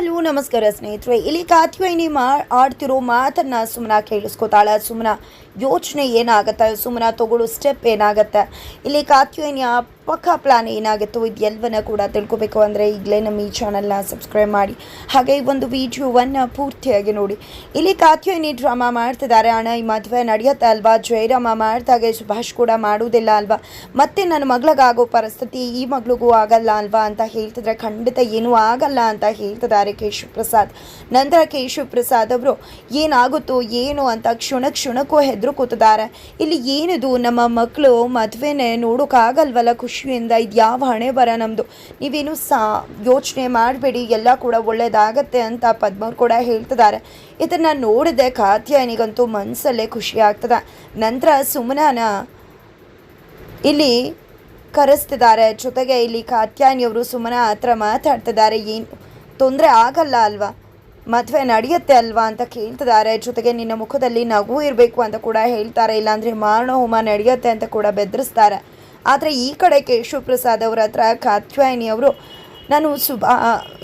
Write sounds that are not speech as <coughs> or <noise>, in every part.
Hello ನಮಸ್ಕಾರ ಸ್ನೇಹಿತರೆ. ಇಲ್ಲಿ ಕಾತ್ಯಾಯಿನಿ ಮಾ, ಆಡ್ತಿರೋ ಮಾತನ್ನ ಸುಮ್ಮನ ಕೇಳಿಸ್ಕೊತಾಳೆ. ಸುಮ್ಮನ ಯೋಚನೆ ಏನಾಗುತ್ತೆ? ಸುಮ್ಮನ ತಗೊಳ್ಳೋ ಸ್ಟೆಪ್ ಏನಾಗುತ್ತೆ? ಇಲ್ಲಿ ಕಾತ್ಯಾಯಿನಿಯ ಪಕ್ಕ ಪ್ಲಾನ್ ಏನಾಗುತ್ತೋ ಇದೆಲ್ಲವನ್ನ ಕೂಡ ತಿಳ್ಕೊಬೇಕು ಅಂದರೆ ಈಗಲೇ ನಮ್ಮ ಈ ಚಾನಲ್ನ ಸಬ್ಸ್ಕ್ರೈಬ್ ಮಾಡಿ. ಹಾಗೆ ಈ ಒಂದು ವಿಡಿಯೋವನ್ನು ಪೂರ್ತಿಯಾಗಿ ನೋಡಿ. ಇಲ್ಲಿ ಕಾತ್ಯಾಯಿನಿ ಡ್ರಾಮಾ ಮಾಡ್ತಿದ್ದಾರೆ. ಅಣ್ಣ, ಈ ಮದುವೆ ನಡೆಯುತ್ತೆ ಅಲ್ವಾ? ಜಯರಾಮ ಮಾಡ್ದಾಗೆ ಸುಭಾಷ್ ಕೂಡ ಮಾಡುವುದಿಲ್ಲ ಅಲ್ವಾ? ಮತ್ತೆ ನನ್ನ ಮಗಳಿಗಾಗೋ ಪರಿಸ್ಥಿತಿ ಈ ಮಗಳಿಗೂ ಆಗಲ್ಲ ಅಲ್ವಾ ಅಂತ ಹೇಳ್ತಿದ್ರೆ ಖಂಡಿತ ಏನೂ ಆಗಲ್ಲ ಅಂತ ಹೇಳ್ತಿದ್ದಾರೆ. ಕೇಶವ್ ಪ್ರಸಾದ್ ನಂತರ ಕೇಶವ್ ಪ್ರಸಾದ್ ಅವರು, ಏನಾಗುತ್ತೋ ಏನು ಅಂತ ಕ್ಷಣ ಕ್ಷಣಕ್ಕೂ ಹೆದ್ರು ಕೂತಿದ್ದಾರೆ. ಇಲ್ಲಿ ಏನಿದು? ನಮ್ಮ ಮಕ್ಕಳು ಮದುವೆನೇ ನೋಡೋಕ್ಕಾಗಲ್ವಲ್ಲ ಖುಷಿಯಿಂದ ಇದು ಯಾವ ಹಣೆ ಬರ ನಮ್ಮದು ನೀವೇನು ಸಾ, ಯೋಚನೆ ಮಾಡಬೇಡಿ. ಎಲ್ಲ ಕೂಡ ಒಳ್ಳೇದಾಗತ್ತೆ ಅಂತ ಪದ್ಮವ್ರು ಕೂಡ ಹೇಳ್ತಿದ್ದಾರೆ. ಇದನ್ನು ನೋಡಿದೆ ಕಾತ್ಯಾಯನಿಗಂತೂ ಮನಸ್ಸಲ್ಲೇ ಖುಷಿ ಆಗ್ತದೆ. ನಂತರ ಸುಮನಾನ ಇಲ್ಲಿ ಕರೆಸ್ತಿದ್ದಾರೆ. ಜೊತೆಗೆ ಇಲ್ಲಿ ಕಾತ್ಯಾಯನಿಯವರು ಸುಮನ ಹತ್ರ ಮಾತಾಡ್ತಿದ್ದಾರೆ. ಏನು ತೊಂದರೆ ಆಗಲ್ಲ ಅಲ್ವಾ? ಮದುವೆ ನಡೆಯುತ್ತೆ ಅಲ್ವಾ ಅಂತ ಕೇಳ್ತಿದ್ದಾರೆ. ಜೊತೆಗೆ ನಿನ್ನ ಮುಖದಲ್ಲಿ ನಗು ಇರಬೇಕು ಅಂತ ಕೂಡ ಹೇಳ್ತಾರೆ. ಇಲ್ಲಾಂದರೆ ಮಾರಣ ಹೋಮ ನಡೆಯುತ್ತೆ ಅಂತ ಕೂಡ ಬೆದರಿಸ್ತಾರೆ. ಆದರೆ ಈ ಕಡೆ ಕೇಶವ್ ಪ್ರಸಾದ್ ಅವರ ಹತ್ರ ಕಾತ್ಯಾಯಿನಿ ಅವರು, ನಾನು ಸುಬ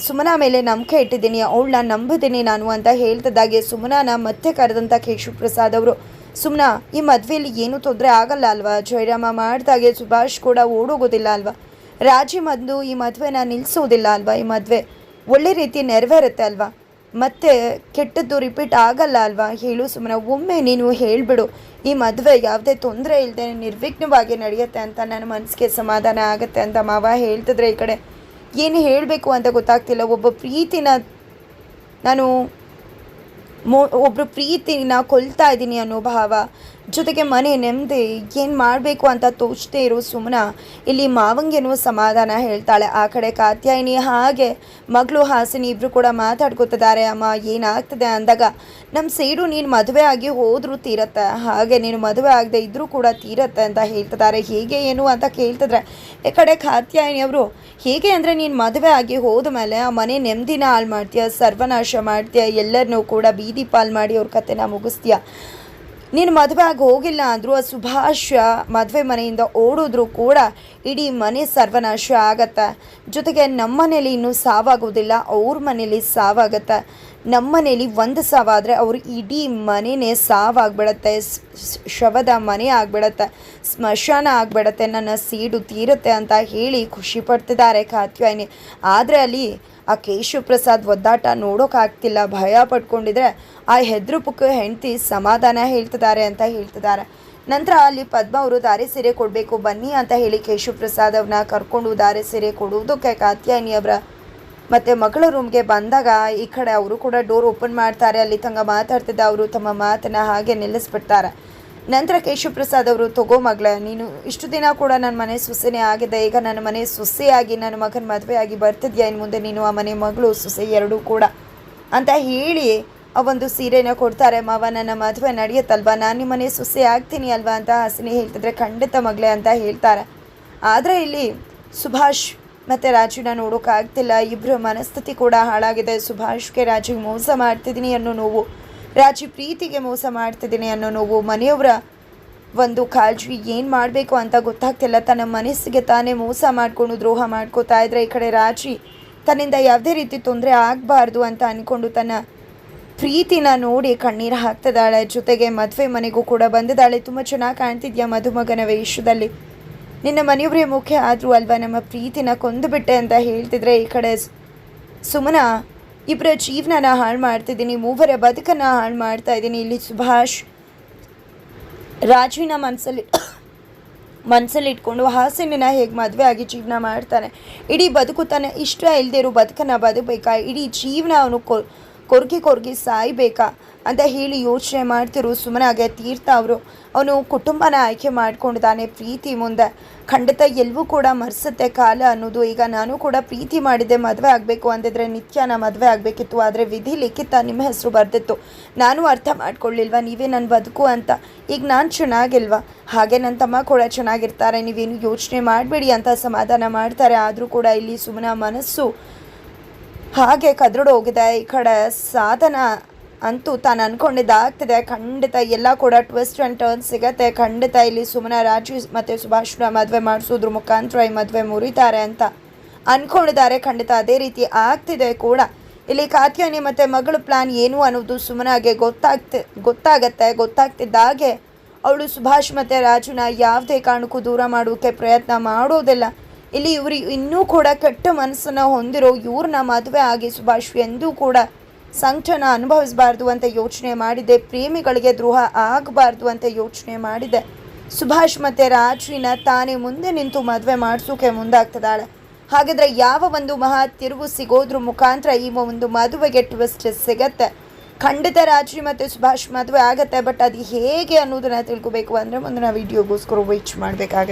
ಸುಮನ ಮೇಲೆ ನಂಬಿಕೆ ಇಟ್ಟಿದ್ದೀನಿ. ಅವಳನ್ನ ನಂಬಿದ್ದೀನಿ ನಾನು ಅಂತ ಹೇಳ್ತಿದ್ದಾಗೆ ಸುಮನನ ಮತ್ತೆ ಕರೆದಂಥ ಕೇಶವ್ ಪ್ರಸಾದ್ ಅವರು, ಸುಮ್ನ, ಈ ಮದುವೆಯಲ್ಲಿ ಏನೂ ತೊಂದರೆ ಆಗಲ್ಲ ಅಲ್ವಾ? ಜಯರಾಮ ಮಾಡಿದಾಗೆ ಸುಭಾಷ್ ಕೂಡ ಓಡೋಗೋದಿಲ್ಲ ಅಲ್ವಾ? ರಾಜಿ ಮದ್ದು ಈ ಮದುವೆನ ನಿಲ್ಲಿಸೋದಿಲ್ಲ ಅಲ್ವಾ? ಈ ಮದುವೆ ಒಳ್ಳೆ ರೀತಿ ನೆರವೇರುತ್ತೆ ಅಲ್ವಾ? ಮತ್ತೆ ಕೆಟ್ಟದ್ದು ರಿಪೀಟ್ ಆಗಲ್ಲ ಅಲ್ವಾ? ಹೇಳು ಸುಮ್ಮನೆ ಒಮ್ಮೆ ನೀನು ಹೇಳಿಬಿಡು, ಈ ಮದುವೆ ಯಾವುದೇ ತೊಂದರೆ ಇಲ್ಲದೆ ನಿರ್ವಿಘ್ನವಾಗಿ ನಡೆಯುತ್ತೆ ಅಂತ ನನ್ನ ಮನಸ್ಸಿಗೆ ಸಮಾಧಾನ ಆಗುತ್ತೆ ಅಂತ ಮಾವ ಹೇಳ್ತಿದ್ರೆ ಈ ಕಡೆ. ಏನು ಹೇಳಬೇಕು ಅಂತ ಗೊತ್ತಾಗ್ತಿಲ್ಲ. ಒಬ್ಬ ಪ್ರೀತಿನ ನಾನು ಮೋ ಒಬ್ಬರು ಪ್ರೀತಿನ ಕೊಲ್ತಾ ಇದ್ದೀನಿ ಅನ್ನೋ ಭಾವ. ಜೊತೆಗೆ ಮನೆ ನೆಮ್ಮದಿ, ಏನು ಮಾಡಬೇಕು ಅಂತ ತೋಚದೇ ಇರೋ ಸುಮ್ಮನ ಇಲ್ಲಿ ಮಾವಂಗೆನೂ ಸಮಾಧಾನ ಹೇಳ್ತಾಳೆ. ಆ ಕಡೆ ಕಾತ್ಯಾಯಿನಿ ಹಾಗೆ ಮಗಳು ಹಾಸಿನಿ ಇಬ್ಬರು ಕೂಡ ಮಾತಾಡ್ಕೊತಿದ್ದಾರೆ. ಅಮ್ಮ, ಏನಾಗ್ತದೆ ಅಂದಾಗ ನಮ್ಮ ಸೈಡು ನೀನು ಮದುವೆ ಆಗಿ ಹೋದರೂ ತೀರತ್ತೆ. ಹಾಗೆ ನೀನು ಮದುವೆ ಆಗದೆ ಇದ್ದರೂ ಕೂಡ ತೀರತ್ತೆ ಅಂತ ಹೇಳ್ತಿದ್ದಾರೆ. ಹೇಗೆ ಏನು ಅಂತ ಕೇಳ್ತಿದ್ರೆ, ಈ ಕಡೆ ಕಾತ್ಯಾಯಿನಿಯವರು ಹೇಗೆ ಅಂದರೆ ನೀನು ಮದುವೆ ಆಗಿ ಹೋದ ಮೇಲೆ ಆ ಮನೆ ನೆಮ್ಮದಿನ ಹಾಳು ಮಾಡ್ತೀಯ? ಸರ್ವನಾಶ ಮಾಡ್ತೀಯ? ಎಲ್ಲರನ್ನೂ ಕೂಡ ಬೀದಿ ಪಾಲ್ ಮಾಡಿ ಅವ್ರ ಕತೆನ ಮುಗಿಸ್ತೀಯ? ನೀನು ಮದುವೆ ಆಗಿ ಹೋಗಿಲ್ಲ ಅಂದರೂ ಆ ಸುಭಾಷ ಮದುವೆ ಮನೆಯಿಂದ ಓಡಿದ್ರು ಕೂಡ ಇಡೀ ಮನೆ ಸರ್ವನಾಶ ಆಗತ್ತೆ. ಜೊತೆಗೆ ನಮ್ಮ ಮನೇಲಿ ಇನ್ನೂ ಸಾವಾಗೋದಿಲ್ಲ, ಅವ್ರ ಮನೇಲಿ ಸಾವಾಗತ್ತೆ. ನಮ್ಮ ಮನೇಲಿ ಒಂದು ಸಾವಾದರೆ ಅವರು ಇಡೀ ಮನೆಯೇ ಸಾವಾಗ್ಬಿಡತ್ತೆ ಶವದ ಮನೆ ಆಗ್ಬಿಡತ್ತೆ, ಸ್ಮಶಾನ ಆಗ್ಬಿಡತ್ತೆ, ನನ್ನ ಸೀಡು ತೀರುತ್ತೆ ಅಂತ ಹೇಳಿ ಖುಷಿ ಪಡ್ತಿದ್ದಾರೆ ಕಾತ್ಯಾಯಿನಿ. ಆದರೆ ಅಲ್ಲಿ ಆ ಕೇಶವ ಪ್ರಸಾದ್ ಒದ್ದಾಟ ನೋಡೋಕ್ಕಾಗ್ತಿಲ್ಲ ಭಯ ಪಡ್ಕೊಂಡಿದ್ರೆ ಆ ಹೆದ್ರು ಪುಕ್ಕ ಹೆಂಡತಿ ಸಮಾಧಾನ ಹೇಳ್ತಿದ್ದಾರೆ ಅಂತ ಹೇಳ್ತಿದ್ದಾರೆ. ನಂತರ ಅಲ್ಲಿ ಪದ್ಮ ಅವರು ದಾರಿ ಸೀರೆ ಕೊಡಬೇಕು, ಬನ್ನಿ ಅಂತ ಹೇಳಿ ಕೇಶವ ಪ್ರಸಾದ್ ಅವ್ರನ್ನ ಕರ್ಕೊಂಡು ದಾರೆ ಸೀರೆ ಕೊಡುವುದಕ್ಕೆ ಕಾತ್ಯಾಯಿನಿ ಅವರ ಮತ್ತು ಮಗಳ ರೂಮ್ಗೆ ಬಂದಾಗ ಈ ಕಡೆ ಅವರು ಕೂಡ ಡೋರ್ ಓಪನ್ ಮಾಡ್ತಾರೆ. ಅಲ್ಲಿ ತಂಗ ಮಾತಾಡ್ತಿದ್ದ ಅವರು ತಮ್ಮ ಮಾತನ್ನು ಹಾಗೆ ನಿಲ್ಲಿಸ್ಬಿಡ್ತಾರೆ. ನಂತರ ಕೇಶವಪ್ರಸಾದ್ ಅವರು, ತಗೋ ಮಗಳ, ನೀನು ಇಷ್ಟು ದಿನ ಕೂಡ ನನ್ನ ಮನೆ ಸೊಸೆನೇ ಆಗಿದೆ ಈಗ ನನ್ನ ಮನೆ ಸೊಸೆಯಾಗಿ, ನನ್ನ ಮಗನ ಮದುವೆ ಆಗಿ ಬರ್ತಿದ್ಯಾ? ಇನ್ನು ಮುಂದೆ ನೀನು ಆ ಮನೆ ಮಗಳು, ಸೊಸೆ ಎರಡೂ ಕೂಡ. ಅಂತ ಹೇಳಿ ಆ ಒಂದು ಸೀರೆನ ಕೊಡ್ತಾರೆ. ಮಾವ, ನನ್ನ ಮದುವೆ ನಡೆಯುತ್ತಲ್ವಾ? ನಾನು ನಿಮ್ಮ ಮನೆ ಸೊಸೆ ಆಗ್ತೀನಿ ಅಲ್ವಾ? ಅಂತ ಹಸಿನಿ ಹೇಳ್ತಿದ್ರೆ, ಖಂಡಿತ ಮಗಳೇ ಅಂತ ಹೇಳ್ತಾರೆ. ಆದರೆ ಇಲ್ಲಿ ಸುಭಾಷ್ ಮತ್ತು ರಾಜುನ ನೋಡೋಕ್ಕಾಗ್ತಿಲ್ಲ ಇಬ್ಬರ ಮನಸ್ಥಿತಿ ಕೂಡ ಹಾಳಾಗಿದೆ. ಸುಭಾಷ್ಗೆ ರಾಜಿಗೆ ಮೋಸ ಮಾಡ್ತಿದ್ದೀನಿ ಅನ್ನೋ ನೋವು. ರಾಜಿ ಪ್ರೀತಿಗೆ ಮೋಸ ಮಾಡ್ತಿದ್ದೀನಿ ಅನ್ನೋ ನೋವು. ಮನೆಯವರ ಒಂದು ಕಾಳಜಿ ಏನು ಮಾಡಬೇಕು ಅಂತ ಗೊತ್ತಾಗ್ತಿಲ್ಲ. ತನ್ನ ಮನಸ್ಸಿಗೆ ತಾನೇ ಮೋಸ ಮಾಡಿಕೊಂಡು ದ್ರೋಹ ಮಾಡ್ಕೋತಾ ಇದ್ರೆ ಈ ಕಡೆ ರಾಜಿ ತನ್ನಿಂದ ಯಾವುದೇ ರೀತಿ ತೊಂದರೆ ಆಗಬಾರ್ದು ಅಂತ ಅಂದ್ಕೊಂಡು ತನ್ನ ಪ್ರೀತಿನ ನೋಡಿ ಕಣ್ಣೀರು ಹಾಕ್ತಿದ್ದಾಳೆ. ಜೊತೆಗೆ ಮದುವೆ ಮನೆಗೂ ಕೂಡ ಬಂದಿದ್ದಾಳೆ. ತುಂಬ ಚೆನ್ನಾಗಿ ಕಾಣ್ತಿದ್ಯಾ ಮಧುಮಗನ ವೇಷದಲ್ಲಿ? ನಿನ್ನ ಮನೆಯವರೇ ಮುಖ್ಯ ಆದರೂ ಅಲ್ವಾ? ನಮ್ಮ ಪ್ರೀತಿನ ಕೊಂದುಬಿಟ್ಟೆ ಅಂತ ಹೇಳ್ತಿದ್ರೆ ಈ ಕಡೆ ಸುಮನ ಇಬ್ಬರ ಜೀವನನ ಹಾಳು ಮಾಡ್ತಿದ್ದೀನಿ, ಮೂವರ ಬದುಕನ್ನ ಹಾಳು ಮಾಡ್ತಾ ಇದ್ದೀನಿ. ಇಲ್ಲಿ ಸುಭಾಷ್, ರಾಜುವಿನ ಮನಸ್ಸಲ್ಲಿ <coughs> ಮನಸ್ಸಲ್ಲಿ ಇಟ್ಕೊಂಡು ಹಾಸನಿನ ಹೇಗೆ ಮದುವೆ ಆಗಿ ಜೀವನ ಮಾಡ್ತಾನೆ. ಇಡೀ ಬದುಕು ತಾನೆ ಇಷ್ಟ ಇಲ್ಲದೆ ಇರೋ ಬದುಕನ್ನು ಬದುಕಬೇಕಾ? ಇಡೀ ಜೀವನ ಅವನು ಕೊ ಕೊರ್ಗಿ ಕೊರ್ಗಿ ಸಾಯ್ಬೇಕಾ ಅಂತ ಹೇಳಿ ಯೋಚನೆ ಮಾಡ್ತಿರು ಸುಮ್ಮನಾಗೆ ತೀರ್ಥ ಅವರು. ಅವನು ಕುಟುಂಬನ ಆಯ್ಕೆ ಮಾಡ್ಕೊಂಡಿದ್ದಾನೆ ಪ್ರೀತಿ ಮುಂದೆ. ಖಂಡಿತ ಎಲ್ಲವೂ ಕೂಡ ಮರೆಸುತ್ತೆ ಕಾಲ ಅನ್ನೋದು. ಈಗ ನಾನು ಕೂಡ ಪ್ರೀತಿ ಮಾಡಿದ್ದೆ, ಮದುವೆ ಆಗಬೇಕು ಅಂದಿದ್ರೆ ನಿತ್ಯನ ಮದುವೆ ಆಗಬೇಕಿತ್ತು. ಆದರೆ ವಿಧಿ ಲಿಖಿತ ನಿಮ್ಮ ಹೆಸರು ಬರ್ದಿತ್ತು. ನಾನು ಅರ್ಥ ಮಾಡ್ಕೊಳ್ಳಿಲ್ವಾ? ನೀವೇ ನನ್ನ ಬದುಕು ಅಂತ. ಈಗ ನಾನು ಚೆನ್ನಾಗಿಲ್ವಾ? ಹಾಗೆ ನನ್ನ ತಮ್ಮ ಕೂಡ ಚೆನ್ನಾಗಿರ್ತಾರೆ. ನೀವೇನು ಯೋಚನೆ ಮಾಡಬೇಡಿ ಅಂತ ಸಮಾಧಾನ ಮಾಡ್ತಾರೆ. ಆದರೂ ಕೂಡ ಇಲ್ಲಿ ಸುಮ್ಮನ ಮನಸ್ಸು ಹಾಗೆ ಕದ್ರಡು ಹೋಗಿದೆ. ಈ ಕಡೆ ಸಾಧನ ಅಂತೂ ತಾನು ಅನ್ಕೊಂಡಿದ್ದ ಆಗ್ತಿದೆ. ಖಂಡಿತ ಎಲ್ಲ ಕೂಡ ಟ್ವಿಸ್ಟ್ ಆ್ಯಂಡ್ ಟರ್ನ್ ಸಿಗತ್ತೆ. ಖಂಡಿತ ಇಲ್ಲಿ ಸುಮನ ರಾಜು ಮತ್ತು ಸುಭಾಷ್ನ ಮದುವೆ ಮಾಡಿಸೋದ್ರ. ಮುಖಾಂತರ ಈ ಮದುವೆ ಮುರಿತಾರೆ ಅಂತ ಅಂದ್ಕೊಂಡಿದ್ದಾರೆ ಖಂಡಿತ ಅದೇ ರೀತಿ ಆಗ್ತಿದೆ ಕೂಡ. ಇಲ್ಲಿ ಕಾತ್ಯಾನಿ ಮತ್ತು ಮಗಳ ಪ್ಲಾನ್ ಏನು ಅನ್ನೋದು ಸುಮನಾಗೆ ಗೊತ್ತಾಗ್ತಿ, ಗೊತ್ತಾಗತ್ತೆ. ಗೊತ್ತಾಗ್ತಿದ್ದಾಗೆ ಅವಳು ಸುಭಾಷ್ ಮತ್ತು ರಾಜುನ ಯಾವುದೇ ಕಾರಣಕ್ಕೂ ದೂರ ಮಾಡೋಕ್ಕೆ ಪ್ರಯತ್ನ ಮಾಡೋದಿಲ್ಲ. ಇಲ್ಲಿ ಇವರು ಇನ್ನೂ ಕೂಡ ಕೆಟ್ಟ ಮನಸ್ಸನ್ನು ಹೊಂದಿರೋ ಇವ್ರನ್ನ ಮದುವೆ ಆಗಿ ಸುಭಾಷ್ ಎಂದೂ ಕೂಡ ಸಂಕಟನ ಅನುಭವಿಸಬಾರ್ದು ಅಂತ ಯೋಚನೆ ಮಾಡಿದೆ. ಪ್ರೇಮಿಗಳಿಗೆ ದ್ರೋಹ ಆಗಬಾರ್ದು ಅಂತ ಯೋಚನೆ ಮಾಡಿದೆ. ಸುಭಾಷ್ ಮತ್ತು ರಾಜ್ವಿನ ತಾನೇ ಮುಂದೆ ನಿಂತು ಮದುವೆ ಮಾಡಿಸೋಕೆ ಮುಂದಾಗ್ತದಾಳೆ ಹಾಗಿದ್ರೆ ಯಾವ ಒಂದು ಮಹಾ ತಿರುವು ಸಿಗೋದ್ರ ಮುಖಾಂತರ ಈ ಒಂದು ಮದುವೆಗೆ ಟ್ವಿಸ್ಟ್ ಸಿಗತ್ತೆ. ಖಂಡಿತ ರಾಜ್ವಿ ಮತ್ತು ಸುಭಾಷ್ ಮದುವೆ ಆಗತ್ತೆ ಬಟ್ ಅದು ಹೇಗೆ ಅನ್ನೋದನ್ನ ತಿಳ್ಕೊಬೇಕು ಅಂದರೆ ಮುಂದಿನ ವೀಡಿಯೋಗೋಸ್ಕರ ವೇಟ್ ಮಾಡಬೇಕಾಗುತ್ತೆ.